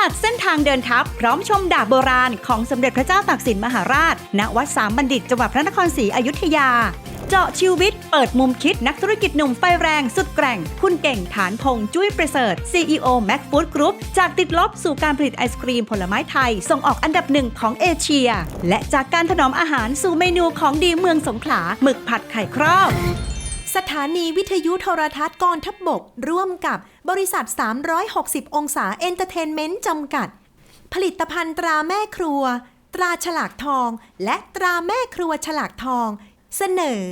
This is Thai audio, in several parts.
ผัสเส้นทางเดินทัพพร้อมชมดาบโบราณของสมเด็จพระเจ้าตากสินมหาราช ณ วัดสามบัณฑิตจังหวัดพระนครศรีอยุธยา เจาะชีวิต เปิดมุมคิดนักธุรกิจหนุ่มไฟแรงสุดแกร่ง คุณเก่งฐานพงจุ้ยประเสริฐ CEO Mac Food Group จากติดลบสู่การผลิตไอศครีมผลไม้ไทย ส่งออกอันดับหนึ่งของเอเชีย และจากการถนอมอาหารสู่เมนูของดีเมืองสงขลาหมึกผัดไข่ครอบ สถานีวิทยุโทรทัศน์กองทัพบบก ร่วมกับบริษัท 360 องศาเอนเตอร์เทนเมนต์จำกัด ผลิตภัณฑ์ตราแม่ครัว ตราฉลากทอง และตราแม่ครัวฉลากทอง เสนอ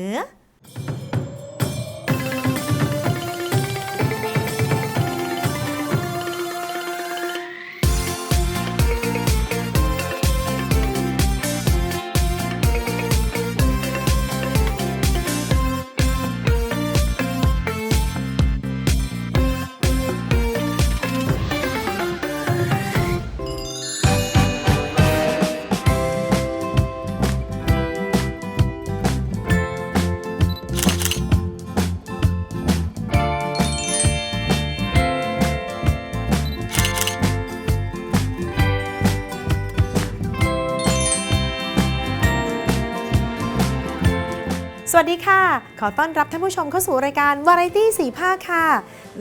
วัสดีค่ะ ขอต้อนรับท่านผู้ชมเข้าสู่รายการวาไรตี้สีภาคค่ะ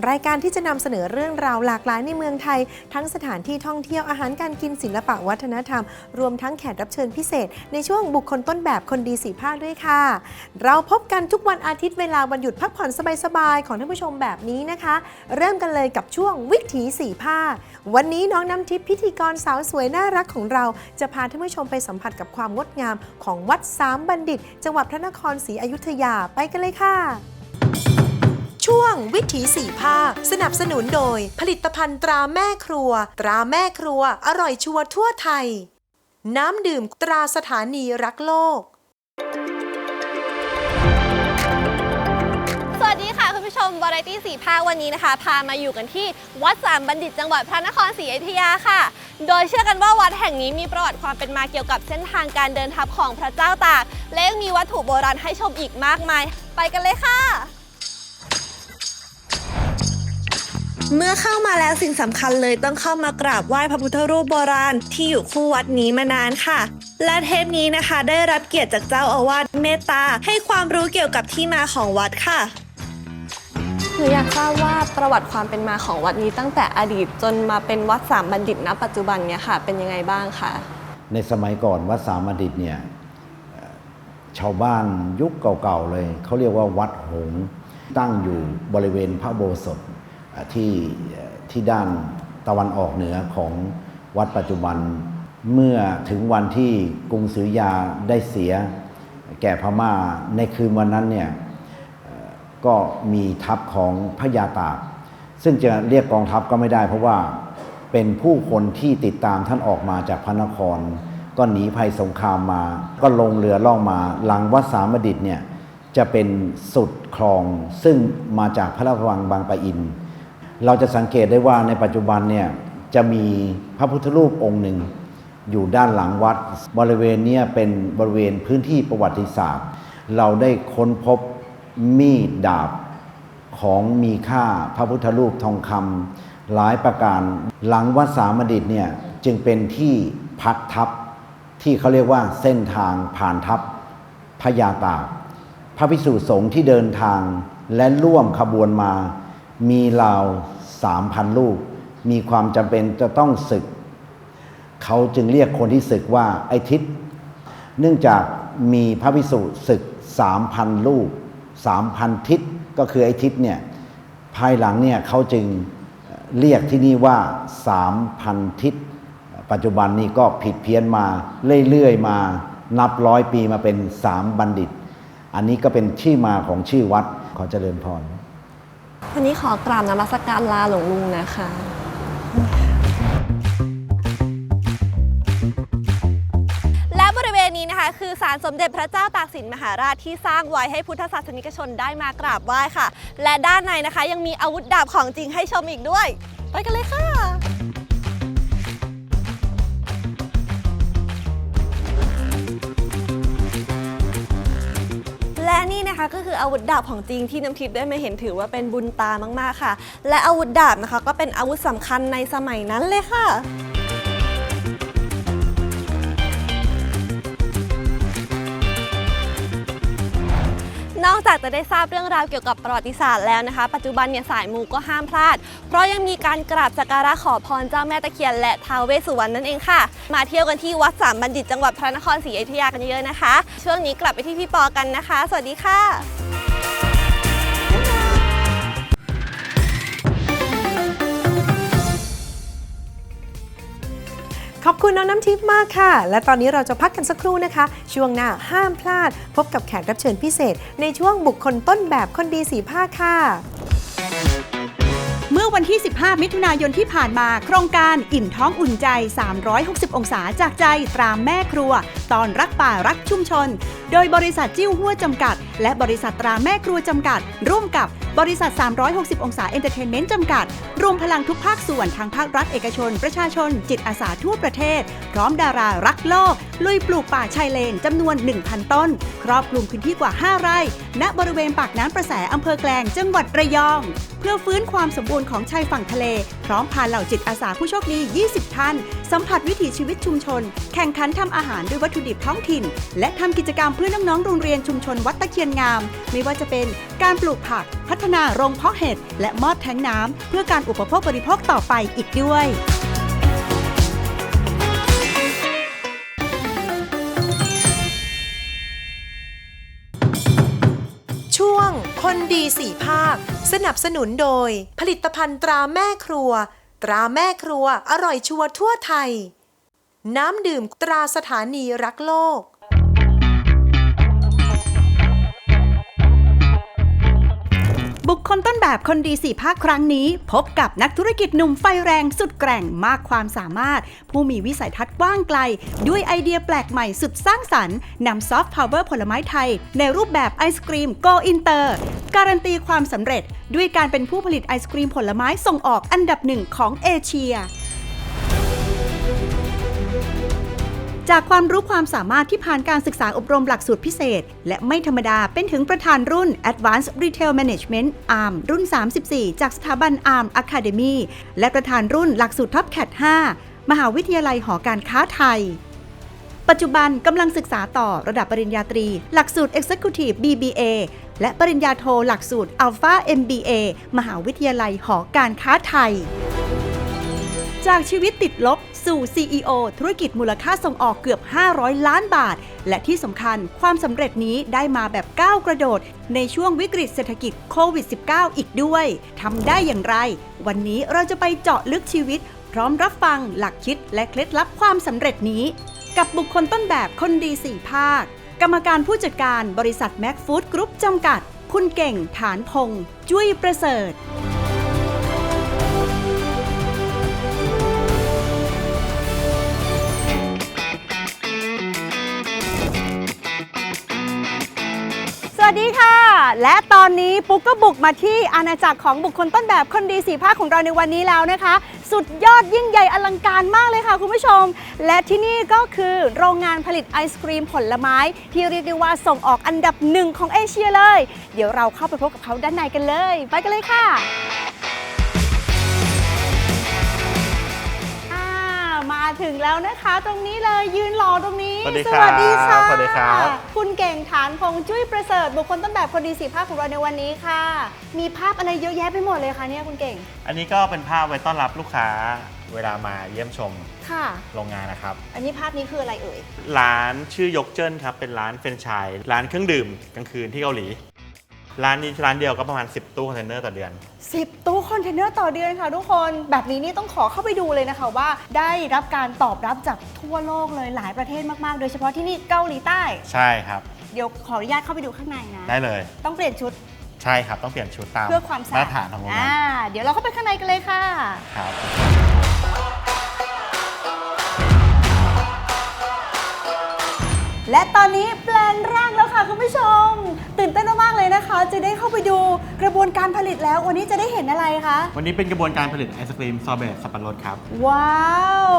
รายการที่จะนำเสนอเรื่องราวหลากหลายในเมืองไทย ทั้งสถานที่ท่องเที่ยวอาหารการกินศิลปะวัฒนธรรม รวมทั้งแขกรับเชิญพิเศษ ในช่วงบุคคลต้นแบบคนดีสีภาคด้วยค่ะ เราพบกันทุกวันอาทิตย์เวลาวันหยุดพักผ่อนสบายๆของท่านผู้ชมแบบนี้นะคะ เริ่มกันเลยกับช่วงวิถีสีภาควันนี้น้องน้ำทิพย์พิธีกรสาวสวยน่ารักของเรา จะพาท่านผู้ชมไปสัมผัสกับความงดงามของวัดสามบัณฑิต จังหวัดพระนครศรีอยุธยาไปกันเลยค่ะ ช่วงวิถีสี่ภาค สนับสนุนโดย ผลิตภัณฑ์ตราแม่ครัว ตราแม่ครัว อร่อยชัวร์ทั่วไทย น้ำดื่มตราสถานีรักโลก ไรตี้สีภาควันนี้นะคะ พามาอยู่กันที่วัดสามบัณฑิตจังหวัดพระนครศรีอยุธยาค่ะ โดยเชื่อกันว่าวัดแห่งนี้มีประวัติความเป็นมาเกี่ยวกับเส้นทางการเดินทัพของพระเจ้าตาก และยังมีวัตถุโบราณให้ชมอีกมากมาย ไปกันเลยค่ะ เมื่อเข้ามาแล้วสิ่งสำคัญเลยต้องเข้ามากราบไหว้พระพุทธรูปโบราณที่อยู่คู่วัดนี้มานานค่ะและเทปนี้นะคะ ได้รับเกียรติจากเจ้าอาวาสเมตตาให้ความรู้เกี่ยวกับที่มาของวัดค่ะ หนูอยากทราบว่าประวัติความเป็นมาของวัดนี้ตั้งแต่อดีตจนมาเป็นวัดสามบัณฑิตณปัจจุบันเนี่ยค่ะ เป็นยังไงบ้างคะในสมัยก่อนวัดสามบัณฑิตเนี่ยชาวบ้านยุคเก่าๆเลย เขาเรียกว่าวัดหงตั้งอยู่บริเวณพระโบสถที่ที่ด้านตะวันออกเหนือของวัดปัจจุบันเมื่อถึงวันที่กรุงศรีอยาได้เสีย แก่พม่าในคืนวันนั้นเนี่ย ก็มีทัพของพระยาตาก ซึ่งจะเรียกกองทัพก็ไม่ได้ เพราะว่าเป็นผู้คนที่ติดตามท่านออกมาจากพระนคร ก็หนีภัยสงครามมา ก็ลงเรือล่องมาหลังวัดสามดิตเนี่ยจะเป็นสุดคลองซึ่งมาจากพระราชวังบางปะอิน เราจะสังเกตได้ว่าในปัจจุบันเนี่ยจะมีพระพุทธรูปองค์หนึ่ง อยู่ด้านหลังวัด บริเวณเนี้เป็นบริเวณพื้นที่ประวัติศาสตร์ เราได้ค้นพบ มีดดาบของมีค่าพระพุทธรูปทองคำหลายประการ หลังวัดสามดิตเนี่ยจึงเป็นที่พักทัพที่เขาเรียกว่าเส้นทางผ่านทัพพญาตากพระภิกษุสงฆ์ที่เดินทางและร่วมขบวนมา มีราวสามพันลูก มีความจำเป็นจะต้องศึก เขาจึงเรียกคนที่ศึกว่าไอทิศเนื่องจากมีพระภิกษุศึกสามพันลูก สามพันทิศก็คือไอ้ทิศเนี่ยภายหลังเนี่ยเขาจึงเรียกที่นี่ว่าสามพันทิศ ปัจจุบันนี้ก็ผิดเพี้ยนมาเรื่อยๆมานับร้อยปีมาเป็นสามบัณฑิต อันนี้ก็เป็นชื่อมาของชื่อวัดขอเจริญพรวันนี้ขอกราบนมัสการลาหลวงลุงนะคะาลสมเด็จพระเจ้าตากสินมหาราชที่สร้างไว้ให้พุทธศาสนิกชนได้มากราบไหว้ค่ะ และด้านในนะคะยังมีอาวุธดาบของจริงให้ชมอีกด้วย ไปกันเลยค่ะ และนี่นะคะก็คืออาวุธดาบของจริงที่น้ำทิพย์ได้มาเห็นถือว่าเป็นบุญตามากๆค่ะ และอาวุธดาบนะคะก็เป็นอาวุธสำคัญในสมัยนั้นเลยค่ะ อกจากจะได้ทราบเรื่องราวเกี่ยวกับประวัติศาสตร์แล้วนะคะ ปัจจุบันเนี่ยสายมูก็ห้ามพลาด เพราะยังมีการกราบสักการะขอพรเจ้าแม่ตะเคียน และท้าวเวสสุวรรณนั่นเองค่ะ มาเที่ยวกันที่วัดสามบัณฑิตจังหวัดพระนครศรีอยุธยากันเยอะๆนะคะ ช่วงนี้กลับไปที่พี่ปอกันนะคะ สวัสดีค่ะ ขอบคุณน้องน้ำทิพย์มากค่ะ และตอนนี้เราจะพักกันสักครู่นะคะ ช่วงหน้าห้ามพลาด พบกับแขกรับเชิญพิเศษ ในช่วงบุคคลต้นแบบคนดีสีภาคค่ะ เมื่อวันที่ 15 มิถุนายนที่ผ่านมา โครงการอิ่มท้องอุ่นใจ 360 องศาจากใจตรามแม่ครัว ตอนรักป่ารักชุมชน โดยบริษัทจิ้วหัวจำกัด และบริษัทตราแม่ครัวจำกัด ร่วมกับ บริษัท 360 องศาเอนเตอร์เทนเมนต์จำกัด รวมพลังทุกภาคส่วนทางภาครัฐเอกชน ประชาชน จิตอาสาทั่วประเทศ พร้อมดารารักโลก ลุยปลูกป่าชายเลนจำนวน 1,000 ต้น ครอบคลุมพื้นที่กว่า 5 ไร่ ณ บริเวณปากน้ำประแสอำเภอแกลงจังหวัดระยอง เพื่อฟื้นความสมบูรณ์ของชายฝั่งทะเล พร้อมพาเหล่าจิตอาสาผู้โชคดี 20 ท่าน สัมผัสวิถีชีวิตชุมชน แข่งขันทำอาหารด้วยวัตถุดิบท้องถิ่น และทำกิจกรรมเพื่อน้องๆโรงเรียนชุมชนวัดตะเคียนงาม ไม่ว่าจะเป็นการปลูกผักพัฒนาโรงเพาะเห็ดและมอดแทงน้ำเพื่อการอุปโภคบริโภคต่อไปอีกด้วยช่วงคนดีสี่ภาค สนับสนุนโดย ผลิตภัณฑ์ตราแม่ครัว ตราแม่ครัวอร่อยชัวร์ทั่วไทย น้ำดื่มตราสถานีรักโลก บุคคลต้นแบบคนดีสี่ภาคครั้งนี้ พบกับนักธุรกิจหนุ่มไฟแรงสุดแกร่งมากความสามารถ ผู้มีวิสัยทัศน์กว้างไกล ด้วยไอเดียแปลกใหม่สุดสร้างสรรค์นำซอฟต์พาวเวอร์ผลไม้ไทย ในรูปแบบไอศครีมโกอินเตอร์การันตีความสำเร็จ ด้วยการเป็นผู้ผลิตไอศครีมผลไม้ส่งออกอันดับหนึ่งของเอเชีย จากความรู้ความสามารถที่ผ่านการศึกษาอบรมหลักสูตรพิเศษ และไม่ธรรมดาเป็นถึงประธานรุ่น Advanced Retail Management ARM รุ่น 34 จากสถาบัน ARM Academy และประธานรุ่นหลักสูตร Top Cat 5 มหาวิทยาลัยหอการค้าไทย ปัจจุบันกำลังศึกษาต่อระดับปริญญาตรี หลักสูตร Executive BBA และปริญญาโทหลักสูตร Alpha MBA มหาวิทยาลัยหอการค้าไทย จากชีวิตติดลบสู่ CEO ธุรกิจมูลค่าส่งออกเกือบ 500 ล้านบาท และที่สำคัญความสำเร็จนี้ได้มาแบบก้าวกระโดด ในช่วงวิกฤตเศรษฐกิจโควิด -19 อีกด้วยทำได้อย่างไร วันนี้เราจะไปเจาะลึกชีวิต พร้อมรับฟังหลักคิดและเคล็ดลับความสำเร็จนี้ กับบุคคลต้นแบบคนดีสี่ภาค กรรมการผู้จัดการบริษัทแม็กฟู้ดกรุ๊ปจำกัด คุณเก่งฐานพงษ์จุ้ยประเสริฐ และตอนนี้ปุ๊กก็บุกมาที่อาณาจักรของบุคคลต้นแบบคนดีสีภาคของเราในวันนี้แล้วนะคะ สุดยอดยิ่งใหญ่อลังการมากเลยค่ะคุณผู้ชม และที่นี่ก็คือโรงงานผลิตไอศครีมผลไม้ ที่เรียกได้ว่าส่งออกอันดับหนึ่งของเอเชียเลย เดี๋ยวเราเข้าไปพบกับเขาด้านในกันเลย ไปกันเลยค่ะ มาถึงแล้วนะคะ ตรงนี้เลยยืนรอตรงนี้สวัสดีครับดีค่ะสวัสดีครับ คุณเก่งฐานพงษ์จุ้ยประเสริฐบุคคลต้นแบบคนดีสีภาคของเราในวันนี้ค่ะ มีภาพอะไรเยอะแยะไปหมดเลยค่ะเนี่ยคุณเก่งอันนี้ก็เป็นภาพไว้ต้อนรับลูกค้าเวลามาเยี่ยมชมค่ะ โรงงานนะครับ อันนี้ภาพนี้คืออะไรเอ่ย ร้านชื่อยกเจิ้นครับ เป็นร้านเฟรนไชส์ร้านเครื่องดื่มกลางคืนที่เกาหลี ร้านนี้ร้านเดียวก็ประมาณ 10 ตู้คอนเทนเนอร์ต่อเดือน 10 ตู้คอนเทนเนอร์ต่อเดือนค่ะทุกคนแบบนี้นี่ต้องขอเข้าไปดูเลยนะคะว่าได้รับการตอบรับจากทั่วโลกเลยหลายประเทศมากๆ โดยเฉพาะที่นี่เกาหลีใต้ ใช่ครับ เดี๋ยวขออนุญาตเข้าไปดูข้างในนะ ได้เลย ต้องเปลี่ยนชุดใช่ครับ ต้องเปลี่ยนชุดตามเพื่อความสะมาอาตดรฐานของโรงงาอ่านเดี๋ยวเราเข้าไปข้างในกันเลยค่ะ ครับ และตอนนี้แปลงร่างแล้วค่ะคุณผู้ชมตื่นเต้น มาก ๆ เลยนะคะ จะได้เข้าไปดูกระบวนการผลิตแล้ว วันนี้จะได้เห็นอะไรคะ วันนี้เป็นกระบวนการผลิตไอศครีมซอร์เบตสับปะรดครับ ว้าว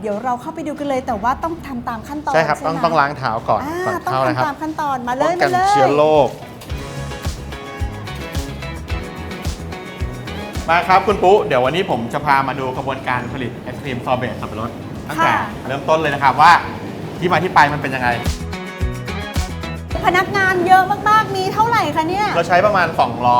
เดี๋ยวเราเข้าไปดูกันเลย แต่ว่าต้องทำตามขั้นตอนใช่ครับ ต้องต้องล้างเท้าก่อนอต้องทำตามขั้นตอนมาเลยมาเลย เชื้อโรคมาครับคุณปุ๊เดี๋ยววันนี้ผมจะพามาดูกระบวนการผลิตไอศครีมซอร์เบตสับปะรดตั้งแต่เริ่มต้นเลยนะครับว่าที่มาที่ไปมันเป็นยังไง พนักงานเยอะมากๆ มีเท่าไหร่คะเนี่ย เราใช้ประมาณ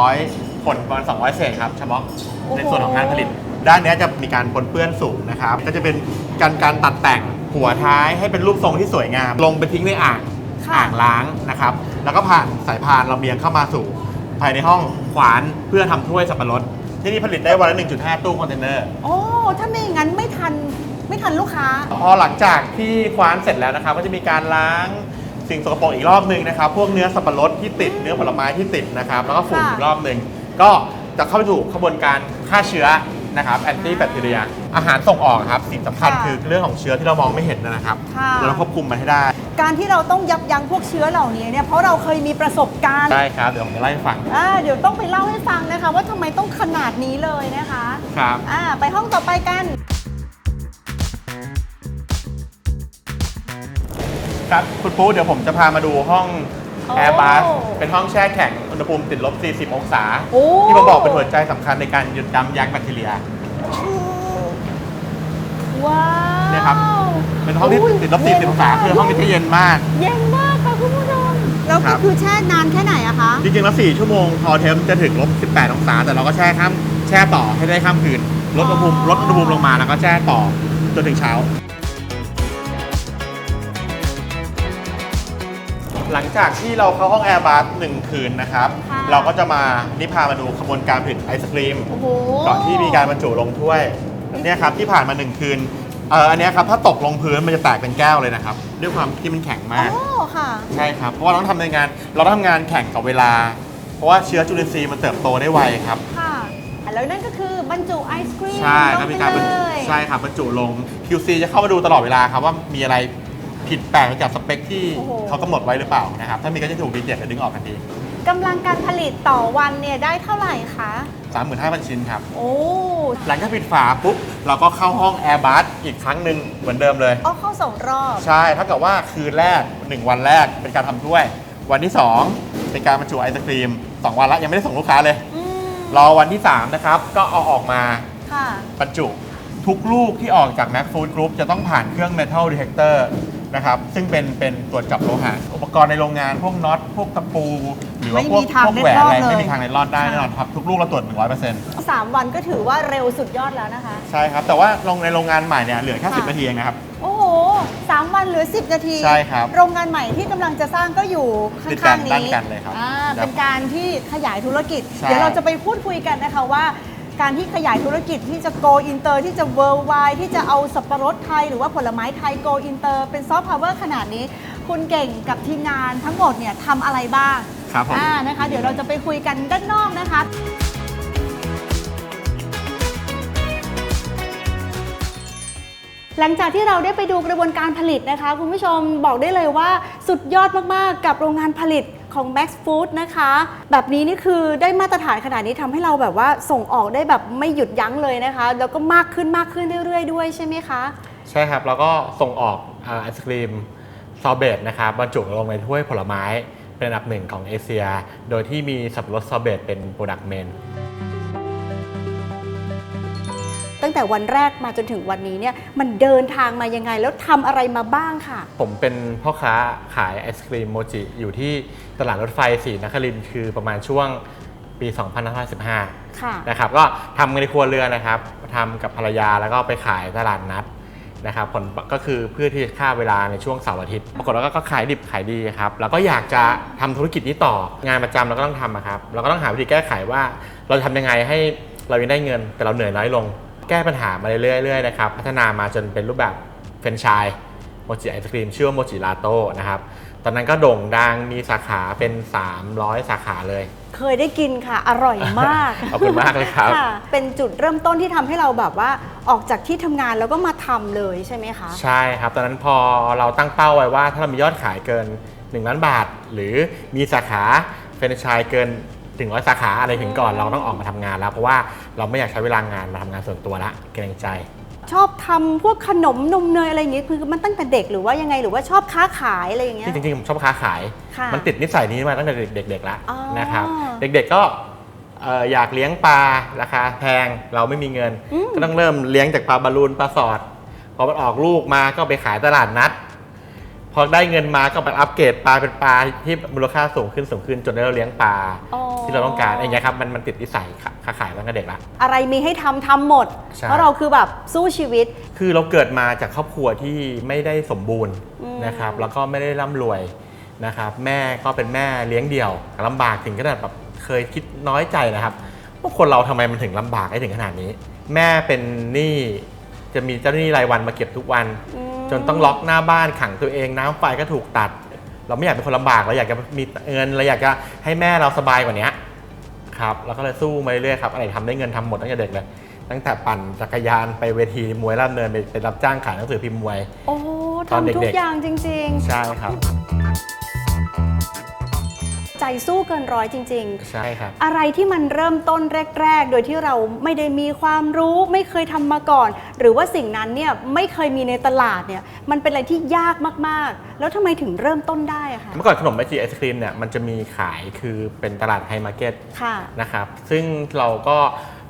200 คนประมาณ 200 เศษครับเฉพาะโอ้โห ในส่วนของงานผลิต ด้านเนี้ยจะมีการปนเปื้อนสูงนะครับ ก็จะเป็นการการตัดแต่งหัวท้ายให้เป็นรูปทรงที่สวยงาม ลงไปทิ้งในอ่างค่ะอ่างล้างนะครับ แล้วก็ผ่านสายพานลำเลียงเข้ามาสู่ ภายในห้องขวานเพื่อทำถ้วยสับปะรด ที่นี่ผลิตได้วันละ 1.5 ตู้คอนเทนเนอร์ โอ้ถ้าไม่อย่างนั้นไม่ทันไม่ทันลูกค้า พอหลังจากที่คว้านเสร็จแล้วนะครับ ก็จะมีการล้าง สิ่งสกปรกอีกรอบหนึ่งนะครับ พวกเนื้อสับปะรดที่ติดเนื้อผลไม้ที่ติดนะครับ แล้วก็ฝุ่นค่ะอีกรอบหนึ่งก็จะเข้าไปสู่กระบวนการฆ่าเชื้อนะครับแอนตี้แบคทีเรียอาหารส่งออกครับสิ่งสำคัญค่ะคือเรื่องของเชื้อที่เรามองไม่เห็นนะครับค่ะ เราต้องควบคุมมันให้ได้การที่เราต้องยับยั้งพวกเชื้อเหล่านี้เนี่ยเพราะเราเคยมีประสบการณ์ได้ครับเดี๋ยวผมจะไล่าให้ฟังอ่าเดี๋ยวต้องไปเล่าให้ฟังนะคะ ว่าทำไมต้องขนาดนี้เลยนะคะครับ อ่าไปห้องต่อไปกัน ครับคุณปูเดี๋ยวผมจะพามาดูห้องโอ้ แอร์บัสเป็นห้องแช่แข็งอุณหภูมิติดลบ 40 องศา โอ้ที่ผมบอกเป็นหัวใจสำคัญในการหยุดยั้งยั้งแบคทีเรีย ว้าวเนี่ยครับ เป็นห้องที่ยติดลบ 40 องศาคือห้องนี้จะเย็นมาก เย็นมากค่ะคุณผู้ชมแล้วครัก็บ คือแช่นานแค่ไหนอะคะ จริงๆแล้ว 4 ชั่วโมงพอเทมจะถึงลบ 18 องศา แต่เราก็แช่ข้ามแช่ต่อให้ได้ข้ามคืนลดอุณหภูมิอ๋อลดอุณหภูมิลงมาแล้วก็แช่ต่อจนถึงเช้า หลังจากที่เราเข้าห้องแอร์บัสหนึ่งคืนนะครับ ค่ะ เราก็จะมานี่พามาดูขบวนการผลิตไอศครีม โอ้โห ก่อนที่มีการบรรจุลงถ้วยเนี่ยครับที่ผ่านมาหนึ่งคืนเอออันเนี้ยครับถ้าตกลงพื้นมันจะแตกเป็นแก้วเลยนะครับ ด้วยความที่มันแข็งมาก โอ้ค่ะ ใช่ครับ เพราะว่าเราต้องทำในงาน เราต้องทำงานแข่งกับเวลา เพราะว่าเชื้อจุลินทรีย์มันเติบโตได้ไวครับ ค่ะอะแล้วนั่นก็คือบรรจุไอศครีมใช่ลก็งมีไปการบรรเลยใช่ครับบรรจุลง QC จะเข้ามาดูตลอดเวลาครับว่ามีอะไร ผิดแปลกไปจากสเปคที่เขากำหนดไว้หรือเปล่านะครับ ถ้ามีก็จะถูกดีเจตและดึงออกทันทีกำลังการผลิตต่อวันเนี่ยได้เท่าไหร่คะ 35,000 ชิ้นครับ โอ้หลังจากปิดฝาปุ๊บ เราก็เข้าห้องแอร์บัสอีกครั้งหนึ่งเหมือนเดิมเลย เอาเข้าสองรอบ ใช่เท่ากับว่าคืนแรก 1 วันแรกเป็นการทำถ้วย วันที่ 2 เป็นการบรรจุไอศครีม 2 วันละยังไม่ได้ส่งลูกค้าเลย อืมรอวันที่ 3 นะครับ ก็เอาออกมาค่ะ บรรจุ ทุกลูกที่ออกจาก Mac Food Group จะต้องผ่านเครื่อง Metal Detector นะครับ ซึ่งเป็นเป็นตรวจจับโลหะ อุปกรณ์ในโรงงานพวกน็อต พวกตะปู หรือว่าพวกไม่มีทางพวกแหวนเล็ดลอดอะไรเลยไม่มีทางในรอดได้ค่ะแน่นอนครับ ทุกลูกเราตรวจ 100%สามวันก็ถือว่าเร็วสุดยอดแล้วนะคะ ใช่ครับ แต่ว่าลงในโรงงานใหม่เนี่ยเหลือแค่ค่ะ10นาทีเองนะครับ โอ้โหสามวันเหลือ 10 นาที ใช่ครับ โรงงานใหม่ที่กำลังจะสร้างก็อยู่ข้ติดกัางนๆด้านนี้กันเลยครับอ่าครับเป็นการที่ขยายธุรกิจใช่เดี๋ยวเราจะไปพูดคุยกันนะคะว่า การที่ขยายธุรกิจที่จะ go inter ที่จะ worldwide ที่จะเอาสับปะรดไทย หรือว่าผลไม้ไทย go inter เป็นซอฟต์พาวเวอร์ขนาดนี้ คุณเก่งกับทีมงานทั้งหมดเนี่ยทำอะไรบ้างครับผมอ่านะคะ เดี๋ยวเราจะไปคุยกันด้านนอกนะคะ หลังจากที่เราได้ไปดูกระบวนการผลิตนะคะ คุณผู้ชมบอกได้เลยว่าสุดยอดมาก ๆ กับโรงงานผลิต ของ Max Food นะคะ แบบนี้นี่คือได้มาตรฐานขนาดนี้ทำให้เราแบบว่าส่งออกได้แบบไม่หยุดยั้งเลยนะคะ แล้วก็มากขึ้นมากขึ้นเรื่อยๆ ด้วยใช่ไหมคะ ใช่ครับแล้วก็ส่งออกอ่าไอศครีมซอเบตนะครับบรรจุลงในถ้วยผลไม้เป็นอันดับหนึ่งของเอเชีย โดยที่มีสับปะรดซอเบตเป็นโปรดักต์เมน ตั้งแต่วันแรกมาจนถึงวันนี้เนี่ยมันเดินทางมายังไง แล้วทำอะไรมาบ้างค่ะ ผมเป็นพ่อค้าขายไอศครีมโมจิอยู่ที่ตลาดรถไฟศรีนครินทร์คือประมาณช่วงปี2515ค่ะนะครับก็ทำในครัวเรือนนะครับทำกับภรรยาแล้วก็ไปขายตลาดนัดนะครับผลก็คือเพื่อที่จะฆ่าเวลาในช่วงเสาร์อาทิตย์ปรากฏว่าก็ขายดิบขายดีครับแล้วก็อยากจะทำธุรกิจนี้ต่องานประจำเราก็ต้องทำอะครับเราก็ต้องหาวิธีแก้ไขว่าเราจะทำยังไงให้เรายังได้เงินแต่เราเหนื่อยน้อยลง แก้ปัญหามาเรื่อยๆนะครับพัฒนามาจนเป็นรูปแบบเฟรนไชส์โมจิไอศครีมชื่อว่าโมจิลาโต้นะครับตอนนั้นก็โด่งดังมีสาขาเป็น 300 สาขาเลย เคยได้กินค่ะ อร่อยมากขอบคุณมากเลยครับะเป็นจุดเริ่มต้นที่ทำให้เราแบบว่าออกจากที่ทำงานแล้วก็มาทำเลยใช่ไหมคะ ใช่ครับ ตอนนั้นพอเราตั้งเป้าไว้ว่าถ้าเรามียอดขายเกิน 1 ล้านบาท หรือมีสาขาเฟรนไชส์เกิน ถึงร้อยสาขาอะไรถึงก่อนเราต้องออกมาทำงานแล้วเพราะว่าเราไม่อยากใช้เวลางานมาทำงานส่วนตัวละเกรงใจ ชอบทำพวกขนมนมเนยอะไรอย่างงี้คือมันตั้งแต่เด็กหรือว่ายังไงหรือว่าชอบค้าขายอะไรอย่างเงี้ยที่จริงๆผมชอบค้าขายค่ะมันติดนิสัยนี้มาตั้งแต่เด็กๆแล้วอ๋อนะครับเด็กๆก็เอ่ออยากเลี้ยงปลาราคาแพงเราไม่มีเงิน ก็ต้องเริ่มเลี้ยงจากปลาบอลลูนปลาสอดพอมันออกลูกมาก็ไปขายตลาดนัด พอได้เงินมาก็ไปอัปเกรดปลาเป็นปลาที่มูลค่าสูงขึ้นสูงขึ้นจนได้เราเลี้ยงปลาอ๋อ ที่เราต้องการอย่างเงี้ยครับมันมันติดนิสัยค้าขายตั้งแต่เด็กละ อะไรมีให้ทำทำหมด ใช่ เพราะเราคือแบบสู้ชีวิต คือเราเกิดมาจากครอบครัวที่ไม่ได้สมบูรณ์อืม นะครับแล้วก็ไม่ได้ร่ำรวยนะครับแม่ก็เป็นแม่เลี้ยงเดี่ยวลำบากถึงขนาดแบบเคยคิดน้อยใจนะครับว่าคนเราทำไมมันถึงลำบากได้ถึงขนาดนี้ แม่เป็นหนี้จะมีเจ้าหนี้รายวันมาเก็บทุกวัน อืม จนต้องล็อกหน้าบ้านขังตัวเองน้ำไฟก็ถูกตัด เราไม่อยากเป็นคนลำบากเราอยากจะมีเงินเราอยากจะให้แม่เราสบายกว่านี้ครับเราก็เลยสู้มาเรื่อยๆครับอะไรทำได้เงินทำหมดตั้งแต่เด็กเลยตั้งแต่ปั่นจักรยานไปเวทีมวยราบเนินไปไปรับจ้างขายหนังสือพิมพ์มวย โอ้ตอนเด็กๆทำทุกอย่างจริงใช่ครับๆ ใจสู้เกินร้อยจริงๆใช่ครับอะไรที่มันเริ่มต้นแรก ๆ โดยที่เราไม่ได้มีความรู้ไม่เคยทำมาก่อน หรือว่าสิ่งนั้นเนี่ยไม่เคยมีในตลาดเนี่ยมันเป็นอะไรที่ยากมากๆ แล้วทำไมถึงเริ่มต้นได้อะคะเมื่อก่อนขนมไอจีไอศครีมเนี่ยมันจะมีขายคือเป็นตลาดไฮมาร์เก็ต ค่ะ นะครับซึ่งเราก็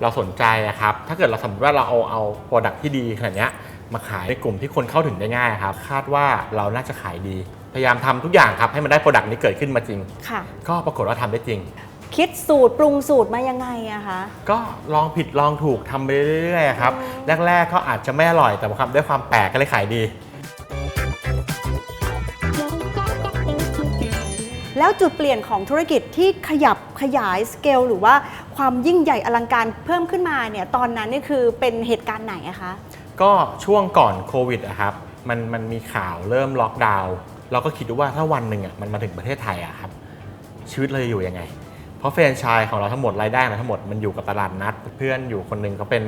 เราสนใจอะครับ ถ้าเกิดเราสมมติว่าเราเอาเอาโปรดักที่ดีขนาดเนี้ยมาขายในกลุ่มที่คนเข้าถึงได้ง่ายครับ คาดว่าเราน่าจะขายดี พยายามทำทุกอย่างครับให้มันได้โปรดักนี้เกิดขึ้นมาจริง ค่ะ ก็ปรากฏว่าทำได้จริง คิดสูตรปรุงสูตรมายังไงอะคะ ก็ลองผิดลองถูกทำไปเรื่อยๆครับ แรกๆก็อาจจะไม่อร่อยแต่ความด้วยความแปลกก็เลยขายดี แล้วจุดเปลี่ยนของธุรกิจที่ขยับขยายสเกลหรือว่าความยิ่งใหญ่อลังการเพิ่มขึ้นมาเนี่ยตอนนั้นนี่คือเป็นเหตุการณ์ไหนอะคะ ก็ช่วงก่อนโควิดอะครับ มันมันมีข่าวเริ่มล็อกดาวน์ เราก็คิดดูว่าถ้าวันหนึ่งอะมันมาถึงประเทศไทยอะครับชีวิตเราจะอยู่ยังไง เพราะแฟรนไชส์ของเราทั้งหมดรายได้เราทั้งหมดมันอยู่กับตลาดนัด เพื่อนอยู่คนหนึ่งเขาเป็น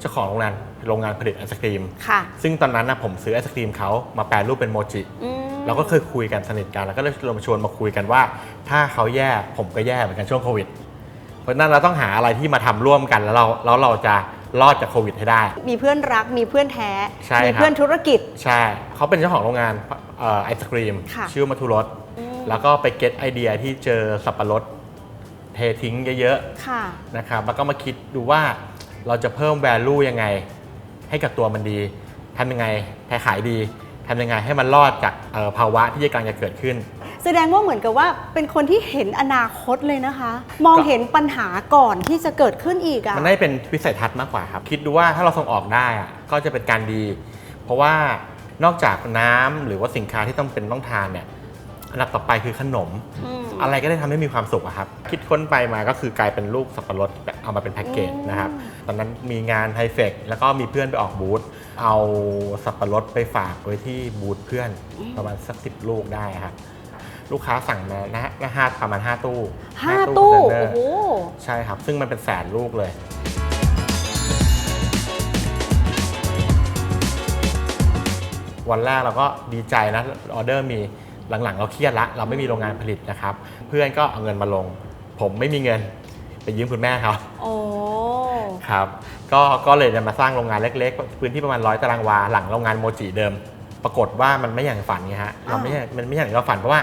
เจ้าของโรงงานโรงงานผลิตไอศครีม ค่ะซึ่งตอนนั้นนะผมซื้อไอศครีมเขามาแปลรูปเป็นโมจิ อืม เราก็เคยคุยกันสนิทกันแล้วก็เลยลงมาชวนมาคุยกันว่า ถ้าเขาแย่ผมก็แย่เหมือนกันช่วงโควิด เพราะฉะนั้นเราต้องหาอะไรที่มาทำร่วมกันแล้วเราแล้วเราจะรอดจากโควิดให้ได้ มีเพื่อนรักมีเพื่อนแท้ ใช่มีครับเพื่อนธุรกิจ ใช่เขาเป็นเจ้าของโรงงานเอ่อ ไอศครีม ค่ะชื่อมัทุรสอืมแล้วก็ไปเก็ตไอเดียที่เจอสับปะรดเททิ้งเยอะค่ะ ๆนะครับแล้วก็มาคิดดูว่าเราจะเพิ่ม value ยังไง ให้กับตัวมันดีทำยังไงให้ขายดีทำยังไงให้มันรอดจากเอ่อภาวะที่กำลังจะเกิดขึ้น แสดงว่าเหมือนกับว่าเป็นคนที่เห็นอนาคตเลยนะคะ มองก็เห็นปัญหาก่อนที่จะเกิดขึ้นอีกอะมันได้เป็นวิสัยทัศน์มากกว่าครับ คิดดูว่าถ้าเราส่งออกได้อะก็จะเป็นการดี เพราะว่า นอกจากน้ำหรือว่าสินค้าที่ต้องเป็นต้องทานเนี่ยอันดับต่อไปคือขนมอืมอะไรก็ได้ทำให้มีความสุขอะครับ คิดค้นไปมาก็คือกลายเป็นลูกสับปะรดแบบเอามาเป็นแพ็กเกจอืมนะครับ ตอนนั้นมีงานไฮเฟกแล้วก็มีเพื่อนไปออกบูธเอาสับปะรดไปฝากไว้ที่บูธเพื่อนประมาณสักสิบลูกได้ครับลูกค้าสั่งมานะนะห้าประมาณ5ตู้ห้าคตู้อนเทนเนอโอ้ร์โหใช่ครับ ซึ่งมันเป็นแสนลูกเลย วันแรกเราก็ดีใจนะออเดอร์มีหลังๆ เราเครียดละเราไม่มีโรงงานผลิตนะครับ เพื่อนก็เอาเงินมาลง ผมไม่มีเงินไปยืมคุณแม่เขาโอ้ครับก็ก็เลยจะมาสร้างโรงงานเล็ก ๆ พื้นที่ประมาณร้อยตารางวาหลังโรงงานโมจิเดิม ปรากฏว่ามันไม่อย่างฝันไงฮะเราไม่อย่างมันไม่อย่างที่เราฝันเพราะว่า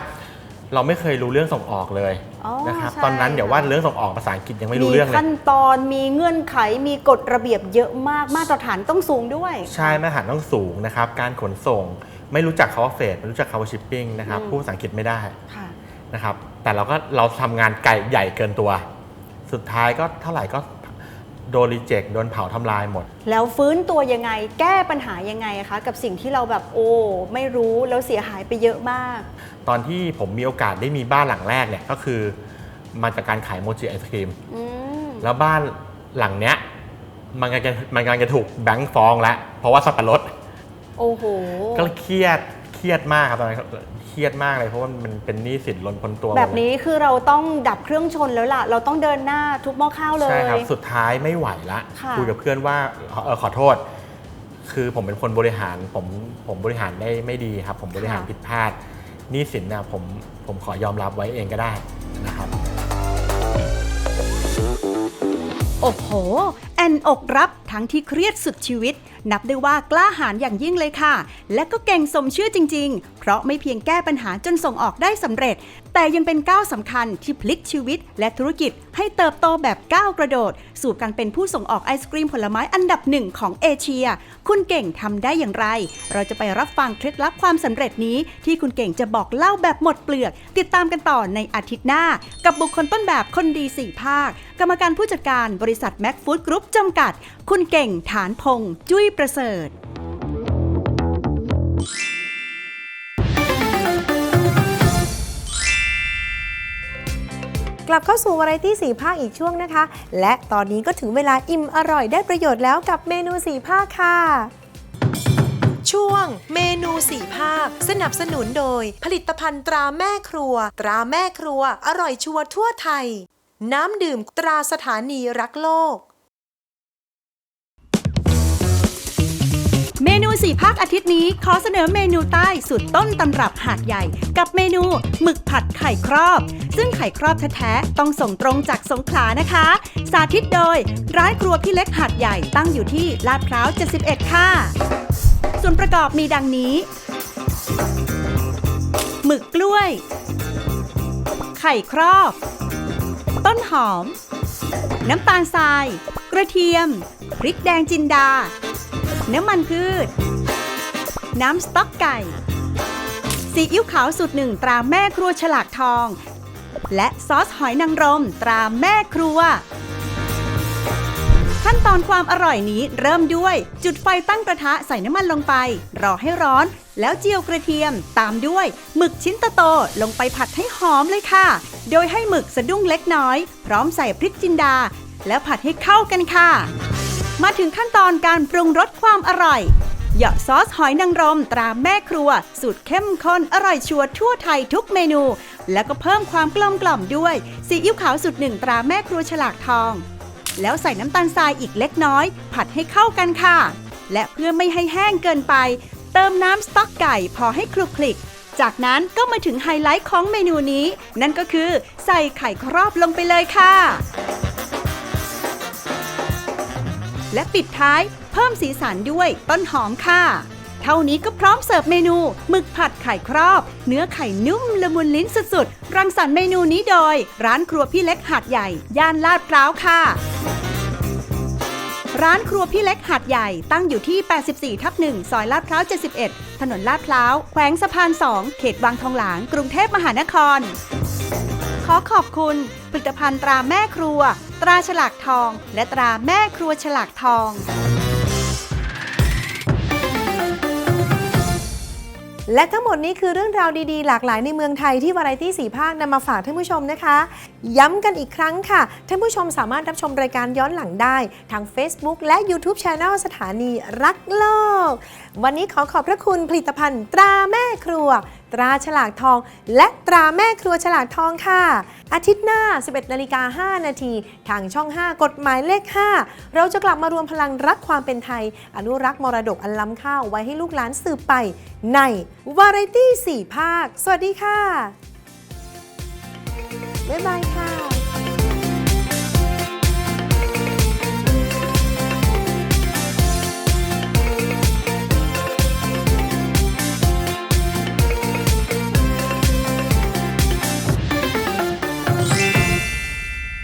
เราไม่เคยรู้เรื่องส่งออกเลยอ๋อนะครับใช่ ตอนนั้นเดี๋ยวว่าเรื่องส่งออกภาษาอังกฤษยังไม่รู้เรื่องเลย ขั้นตอนมีเงื่อนไขมีกฎระเบียบเยอะมากมาตรฐานต้องสูงด้วย ใช่มาตรฐานต้องสูงนะครับ การขนส่งไม่รู้จักคาว่าเฟดไม่รู้จักคาว่าชิปปิ้งนะครับอืม พูดภาษาอังกฤษไม่ได้ค่ะนะครับแต่เราก็เราทำงานไก่ใหญ่เกินตัว สุดท้ายก็เท่าไหร่ก็ โดนรีเจ็คโดนเผาทำลายหมด แล้วฟื้นตัวยังไงแก้ปัญหายังไงอะคะกับสิ่งที่เราแบบโอ้ไม่รู้แล้วเสียหายไปเยอะมาก ตอนที่ผมมีโอกาสได้มีบ้านหลังแรกเนี่ยก็คือมาจากการขายโมจิไอศครีมอืมแล้วบ้านหลังเนี้ยมันกำลังจะมันกำลังจะถูกแบงค์ฟ้องแล้วเพราะว่าสับปะรด โอ้โหก็เลยเครียดเค รียดมากครับตอนนั้นเครียดมากเลยเพราะว่ามันเป็นหนี้สินล้นพ้นตัวหมดแบเลยบนี้คือเราต้องดับเครื่องชนแล้วล่ะ เราต้องเดินหน้าทุบหม้อข้าวเลยใช่ครับสุดท้ายไม่ไหวละค่ะคุยกับเพื่อนว่าเออขอโทษ คือผมเป็นคนบริหารผมผมบริหารได้ไม่ดีครับ ผมบริหารผิดพลาดหนี้สินเนี่ยผมผมขอยอมรับไว้เองก็ได้นะครับโอ้โหแอแอนอกรับ ทั้งที่เครียดสุดชีวิต นับได้ว่ากล้าหาญอย่างยิ่งเลยค่ะ และก็เก่งสมชื่อจริง ๆ เพราะไม่เพียงแก้ปัญหาจนส่งออกได้สำเร็จ แต่ยังเป็นก้าวสำคัญที่พลิกชีวิต และธุรกิจให้เติบโตแบบก้าวกระโดด สู่การเป็นผู้ส่งออกไอศกรีมผลไม้อันดับหนึ่งของเอเชีย คุณเก่งทำได้อย่างไร เราจะไปรับฟังเคล็ดลับความสำเร็จนี้ ที่คุณเก่งจะบอกเล่าแบบหมดเปลือก ติดตามกันต่อในอาทิตย์หน้า กับบุคคลต้นแบบคนดีสี่ภาค กรรมการผู้จัดการบริษัทแม็กฟู้ดกรุ๊ปจำกัด คุณเก่งฐานพงษ์จุ้ยประเสริฐกลับเข้าสู่วาไรตี้สีภาคอีกช่วงนะคะ และตอนนี้ก็ถึงเวลาอิ่มอร่อยได้ประโยชน์แล้วกับเมนูสีภาคค่ะ ช่วงเมนูสีภาค สนับสนุนโดย ผลิตภัณฑ์ตราแม่ครัว ตราแม่ครัว อร่อยชัวร์ทั่วไทย น้ำดื่มตราสถานีรักโลก เมนูสี่ภาคอาทิตย์นี้ขอเสนอเมนูใต้สุดต้นตำรับหาดใหญ่ กับเมนูหมึกผัดไข่ครอบ ซึ่งไข่ครอบแท้ๆต้องส่งตรงจากสงขลานะคะ สาธิตโดย ร้านครัวพี่เล็กหาดใหญ่ตั้งอยู่ที่ลาดพร้าว 71 ค่ะ ส่วนประกอบมีดังนี้ หมึกกล้วย ไข่ครอบ ต้นหอม น้ำตาลทราย กระเทียม พริกแดงจินดา น้ำมันพืช น้ำสต๊อกไก่ ซีอิ๊วขาวสูตรหนึ่งตราแม่ครัวฉลากทอง และซอสหอยนางรมตราแม่ครัว ขั้นตอนความอร่อยนี้เริ่มด้วย จุดไฟตั้งกระทะใส่น้ำมันลงไป รอให้ร้อน แล้วเจียวกระเทียมตามด้วยหมึกชิ้นโตๆลงไปผัดให้หอมเลยค่ะ โดยให้หมึกสะดุ้งเล็กน้อย พร้อมใส่พริกจินดา แล้วผัดให้เข้ากันค่ะ มาถึงขั้นตอนการปรุงรสความอร่อย เหยาะซอสหอยนางรมตราแม่ครัว สูตรเข้มข้นอร่อยชัวร์ทั่วไทยทุกเมนู แล้วก็เพิ่มความกลมกล่อมด้วยซีอิ๊วขาวสูตรหนึ่งตราแม่ครัวฉลากทอง แล้วใส่น้ำตาลทรายอีกเล็กน้อย ผัดให้เข้ากันค่ะ และเพื่อไม่ให้แห้งเกินไป เติมน้ำสต๊อกไก่พอให้คลุกคลิกจากนั้นก็มาถึงไฮไลท์ของเมนูนี้ นั่นก็คือใส่ไข่ครอบลงไปเลยค่ะ และปิดท้ายเพิ่มสีสันด้วยต้นหอมค่ะ เท่านี้ก็พร้อมเสิร์ฟเมนูหมึกผัดไข่ครอบ เนื้อไข่นุ่มละมุนลิ้นสุดๆ รังสรรค์เมนูนี้โดย ร้านครัวพี่เล็กหาดใหญ่ ย่านลาดพร้าวค่ะร้านครัวพี่เล็กหาดใหญ่ตั้งอยู่ที่ 84 ทับ1ซอยลาดพร้าว 71 ถนนลาดพร้าว แขวงสะพาน 2 เขตวังทองหลาง กรุงเทพมหานคร ขอขอบคุณ ผลิตภัณฑ์ตราแม่ครัว ตราฉลากทอง และตราแม่ครัวฉลากทองและทั้งหมดนี้คือเรื่องราวดีๆ หลากหลายในเมืองไทยที่วาไรตี้สีภาคนำมาฝากท่านผู้ชมนะคะ ย้ำกันอีกครั้งค่ะ ท่านผู้ชมสามารถรับชมรายการย้อนหลังได้ทาง Facebook และ YouTube Channel สถานีรักโลก วันนี้ขอขอบพระคุณผลิตภัณฑ์ตราแม่ครัว ตราฉลากทอง และตราแม่ครัวฉลากทองค่ะ อาทิตย์หน้า 11นาฬิกา5นาทีทางช่อง 5 กฎหมายเลข 5 เราจะกลับมารวมพลังรักความเป็นไทย อนุรักษ์มรดกอันล้ำค่าไว้ให้ลูกหลานสืบไป ในวาไรตี้4ภาค สวัสดีค่ะ บ๊ายบายค่ะ